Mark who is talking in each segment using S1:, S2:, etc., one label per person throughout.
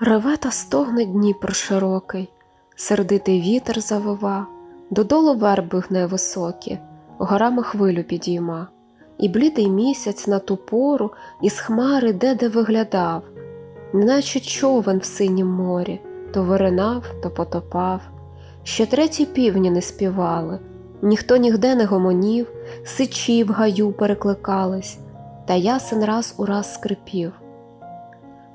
S1: Реве та стогне Дніпр широкий, сердитий вітер завива, додолу верби гне високі, горами хвилю підійма, і блідий місяць на ту пору із хмари де-де виглядав, неначе човен в синім морі, то виринав, то потопав. Ще треті півні не співали, ніхто нігде не гомонів, сичі в гаю перекликались, та ясен раз у раз скрипів.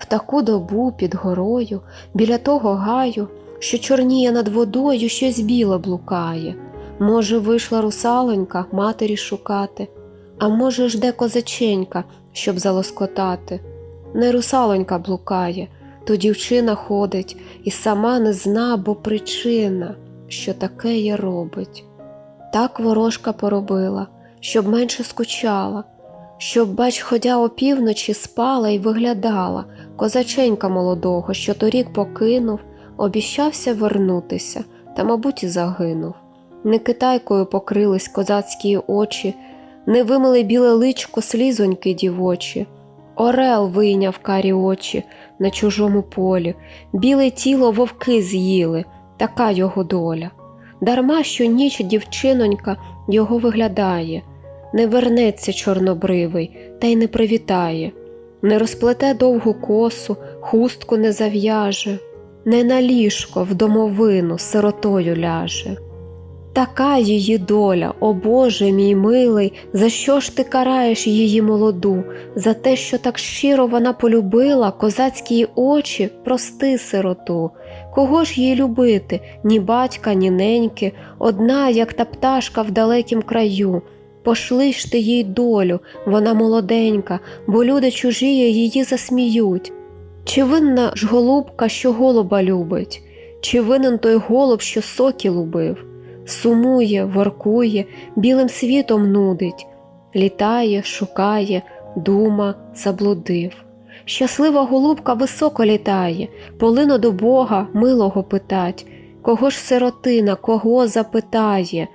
S1: В таку добу під горою, біля того гаю, що чорніє над водою, щось біле блукає. Може, вийшла русалонька матері шукати, а може, жде козаченька, щоб залоскотати. Не русалонька блукає, то дівчина ходить і сама не зна, бо причина, що таке є робить. Так ворожка поробила, щоб менше скучала, щоб, бач, ходя опівночі спала і виглядала, козаченька молодого, що торік покинув, обіщався вернутися, та, мабуть, і загинув. Не китайкою покрились козацькі очі, не вимили біле личко слізоньки дівочі. Орел вийняв карі очі на чужому полі, біле тіло вовки з'їли, така його доля. Дарма що ніч дівчинонька його виглядає, не вернеться чорнобривий та й не привітає, не розплете довгу косу, хустку не зав'яже, не на ліжко в домовину сиротою ляже. Така її доля, о Боже мій милий, за що ж ти караєш її молоду, за те, що так щиро вона полюбила козацькі очі, прости сироту. Кого ж їй любити, ні батька, ні неньки, одна, як та пташка в далекім краю. Пошли ж ти їй долю, вона молоденька, бо люди чужі її засміють. Чи винна ж голубка, що голуба любить, чи винен той голуб, що соки лубив? Сумує, воркує, білим світом нудить, літає, шукає, дума, заблудив. Щаслива голубка високо літає, полино до Бога милого питать, кого ж сиротина, кого запитає,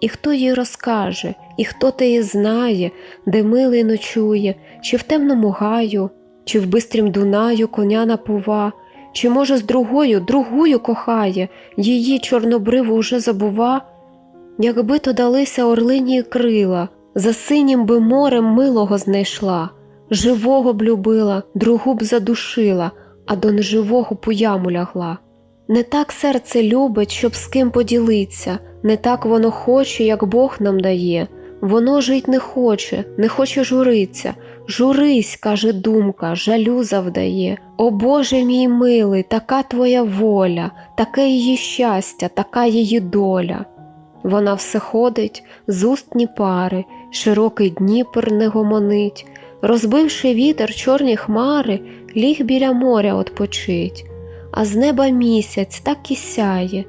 S1: і хто їй розкаже, і хто теє знає, де милий ночує, чи в темному гаю, чи в бистрім Дунаю коня напува, чи, може, з другою, другою кохає, її чорнобриву уже забува, якби то далися орлині крила, за синім би морем милого знайшла, живого б любила, другу б задушила, а до неживого по яму лягла. Не так серце любить, щоб з ким поділиться, не так воно хоче, як Бог нам дає. Воно жить не хоче, не хоче журиться. Журись, каже думка, жалю завдає. О Боже мій милий, така твоя воля, таке її щастя, така її доля. Вона все ходить, з устні пари, широкий Дніпр не гомонить, розбивши вітер чорні хмари, ліг біля моря отпочить, а з неба місяць так і сяє,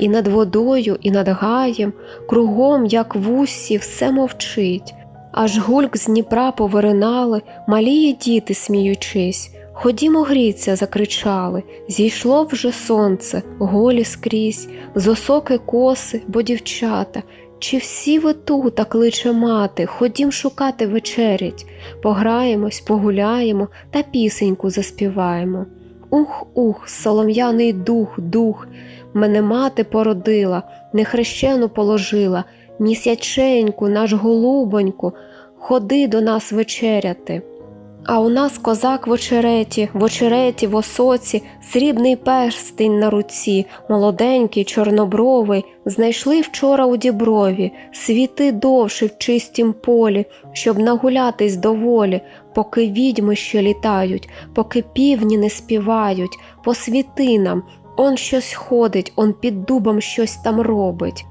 S1: і над водою, і над гаєм, кругом, як в усі, все мовчить. Аж гульк з Дніпра повиринали, малії діти, сміючись. Ходімо гріться, закричали, зійшло вже сонце, голі скрізь, з осоки коси, бо дівчата. Чи всі ви тут, так кличе мати, ходім шукати вечерять, пограємось, погуляємо та пісеньку заспіваємо. Ух, ух, солом'яний дух, дух, мене мати породила, нехрещену положила, місяченьку, наш голубоньку, ходи до нас вечеряти. А у нас козак в очереті, в очереті, в осоці, срібний перстень на руці, молоденький, чорнобровий, знайшли вчора у діброві, світи довше в чистім полі, щоб нагулятись доволі, поки відьми ще літають, поки півні не співають, по світинам, он щось ходить, он під дубом щось там робить.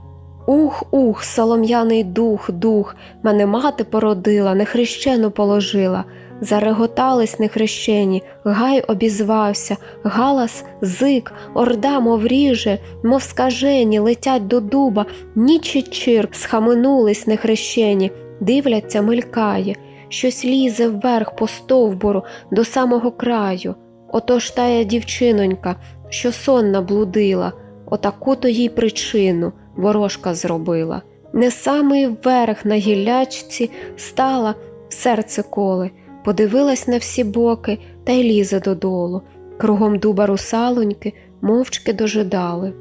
S1: Ух, ух, солом'яний дух, дух, мене мати породила, нехрещену положила. Зареготались нехрещені, гай обізвався, галас зик, орда, мов ріже, мов скажені, летять до дуба, ніч і чирк, схаменулись нехрещені, дивляться, мелькає, щось лізе вверх по стовбуру до самого краю. Отож тая дівчинонька, що сонна блудила, отаку то їй причину ворожка зробила. Не самий верх на гіллячці стала в серце коле, подивилась на всі боки та й лізе додолу. кругом дуба русалоньки мовчки дожидали.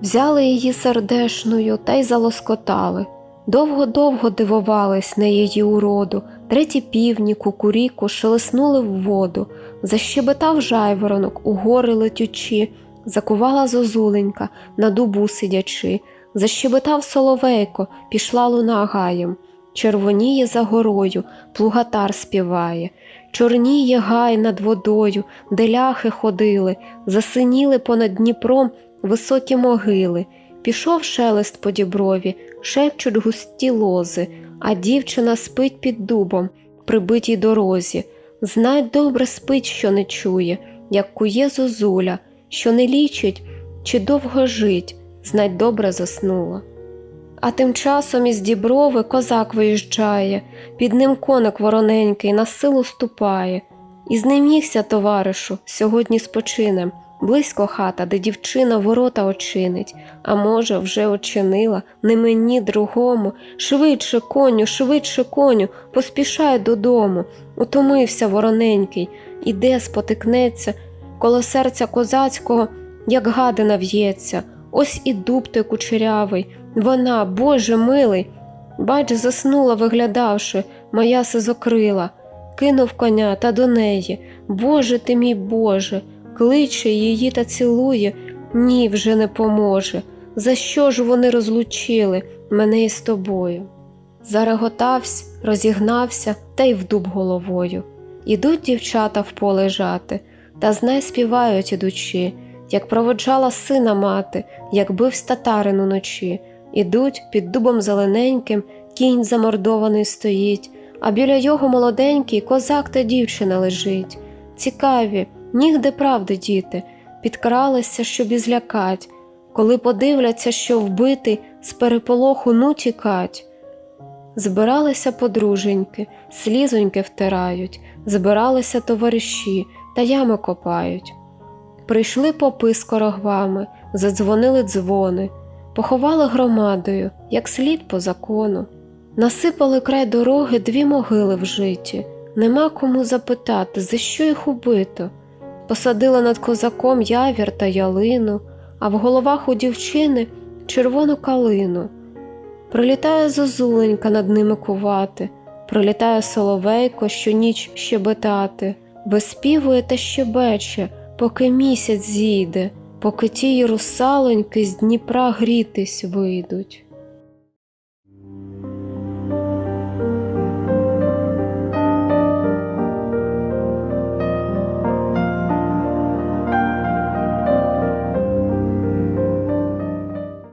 S1: Взяли її сердешною та й залоскотали. Довго-довго дивувались на її уроду, треті півні, кукуріку шелеснули в воду, защебетав жайворонок у гори летючи, закувала зозуленька, на дубу сидячи, защебетав соловейко, пішла луна гаєм, червоніє за горою, плугатар співає, чорніє гай над водою, де ляхи ходили, засиніли понад Дніпром високі могили. Пішов шелест по діброві, шепчуть густі лози, а дівчина спить під дубом, прибитій дорозі. Знать добре спить, що не чує, як кує зозуля, що не лічить чи довго жить, знай добре заснула. А тим часом із діброви козак виїжджає, під ним коник вороненький на силу ступає. І знемігся, товаришу, сьогодні спочинем, близько хата, де дівчина ворота очинить, а може, вже очинила, не мені другому, швидше коню, швидше коню, поспішай додому, утомився вороненький, іде, спотикнеться, коло серця козацького, як гадина в'ється, ось і дуб той кучерявий, вона, Боже милий, бач, заснула, виглядавши, моя сизокрила, кинув коня та до неї, Боже ти мій Боже, кличе її та цілує, ні, вже не поможе. За що ж вони розлучили мене із тобою? Зареготався, розігнався та й в дуб головою. Ідуть дівчата в поле жати, та знай співають ідучи, як проводжала сина мати, як бив татарин уночі. Ідуть під дубом зелененьким, кінь замордований стоїть, а біля його молоденький козак та дівчина лежить. Цікаві, нігде правди діти, підкралися, щоб і злякать, коли подивляться, що вбитий, з переполоху ну тікать. Збиралися подруженьки, слізоньки втирають, збиралися товариші та ями копають. Прийшли попи з корогвами, задзвонили дзвони, поховали громадою, як слід по закону. Насипали край дороги дві могили в житті, нема кому запитати, за що їх убито. Посадила над козаком явір та ялину, а в головах у дівчини червону калину. Прилітає зозуленька над ними кувати, прилітає соловейко, що ніч щебетати, виспівує та щебече, поки місяць зійде, поки ті русалоньки з Дніпра грітись вийдуть.